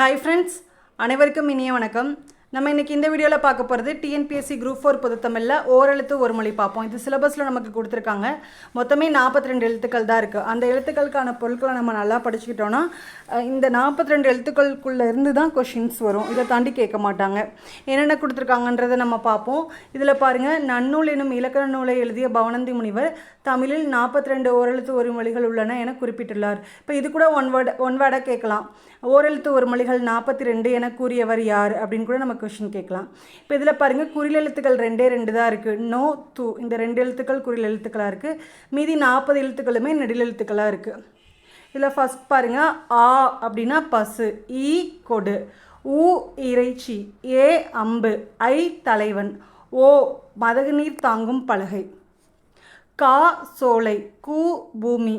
Hi friends அனைவருக்கும் இனிய வணக்கம். நம்ம இன்னைக்கு இந்த வீடியோவில் பார்க்க போகிறது டிஎன்பிஎஸ்சி குரூப் ஃபோர் பொதுத்தமிழில் ஓரெழுத்து ஒரு மொழி பார்ப்போம். இது சிலபஸில் நமக்கு கொடுத்துருக்காங்க. மொத்தமே நாற்பத்தி ரெண்டு எழுத்துக்கள் தான் இருக்குது அந்த எழுத்துக்களுக்கான பொருட்களை நம்ம நல்லா படிச்சுக்கிட்டோன்னா இந்த நாற்பத்தி ரெண்டு எழுத்துக்களுக்குள்ளே இருந்து தான் கொஷின்ஸ் வரும். இதை தாண்டி கேட்க மாட்டாங்க. என்னென்ன கொடுத்துருக்காங்கன்றதை நம்ம பார்ப்போம். இதில் பாருங்கள் நன்னூல் எனும் இலக்கண நூலை எழுதிய பவனந்தி முனிவர் தமிழில் நாற்பத்தி ரெண்டு ஓரெழுத்து ஒரு மொழிகள் உள்ளன என குறிப்பிட்டுள்ளார். இப்போ இது கூட ஒன் வேர்டு ஒன் வேர்டாக கேட்கலாம். ஓரெழுத்து ஒரு மொழிகள் நாற்பத்தி ரெண்டு என கூறியவர் யார் அப்படின்னு கூட நமக்கு கொஷின் கேட்கலாம். இப்போ இதில் பாருங்கள் குறில் எழுத்துக்கள் ரெண்டே ரெண்டு தான் இருக்குது நோ து இந்த ரெண்டு எழுத்துக்கள் குறில் எழுத்துக்களாக இருக்குது மீதி நாற்பது எழுத்துக்களுமே நெடில் எழுத்துக்களாக இருக்குது இதில் ஃபஸ்ட் பாருங்க ஆ அப்படின்னா பசு ஈ கொடு ஊ இறைச்சி ஏ அம்பு ஐ தலைவன் ஓ மதகுநீர் தாங்கும் பலகை கா சோலை கூ பூமி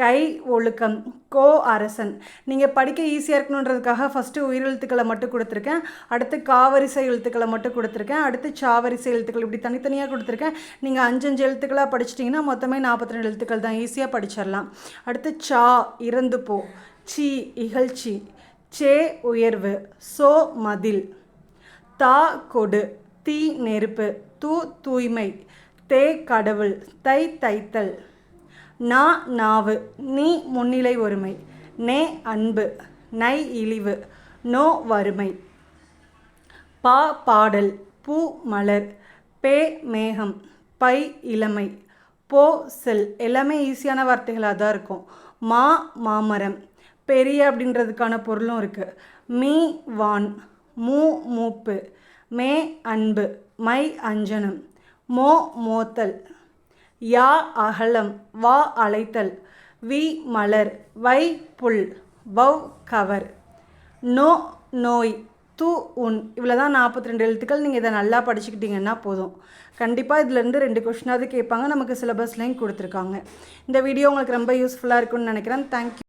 கை ஒழுக்கம் கோ அரசன். நீங்கள் படிக்க ஈஸியாக இருக்கணுன்றதுக்காக ஃபஸ்ட்டு உயிரெழுத்துக்களை மட்டும் கொடுத்துருக்கேன். அடுத்து காவரிசை எழுத்துக்களை மட்டும் கொடுத்துருக்கேன். அடுத்து சாவரிசை எழுத்துக்கள் இப்படி தனித்தனியாக கொடுத்துருக்கேன். நீங்கள் அஞ்சஞ்சு எழுத்துக்களாக படிச்சிட்டிங்கன்னா மொத்தமே நாற்பத்தி ரெண்டு எழுத்துக்கள் தான் ஈஸியாக படிச்சிடலாம். அடுத்து சா இறந்து போ. சி இகழ்ச்சி. சே உயர்வு. சோ மதில். தா கொடு. தீ நெருப்பு. தூ தூய்மை. தே கடவுள். தை தைத்தல். நா நாவு நீ முன்னிலை ஒருமை நே அன்பு நை இழிவு நோ வறுமை. பா பாடல் பூ மலர் பே மேகம் பை இளமை போ செல் எல்லாமே ஈஸியான வார்த்தைகளாக தான் இருக்கும். மா மாமரம் பெரிய அப்படின்றதுக்கான பொருளும் இருக்குது மீ வான் மூ மூப்பு மே அன்பு மை அஞ்சனம் மோ மோத்தல். யா அகலம் வா அழைத்தல் வி மலர் வை புல் வவ் கவர். நோ நோய் து உன். இவ்வளோ தான் நாற்பத்தி ரெண்டு எழுத்துக்கள். நீங்கள் இதை நல்லா படிச்சுக்கிட்டீங்கன்னா போதும். கண்டிப்பாக இதுலேருந்து ரெண்டு கொஷினாவது கேட்பாங்க. நமக்கு சிலபஸ்லையும் கொடுத்துருக்காங்க. இந்த வீடியோ உங்களுக்கு ரொம்ப யூஸ்ஃபுல்லாக இருக்கும்னு நினைக்கிறேன். தேங்க்யூ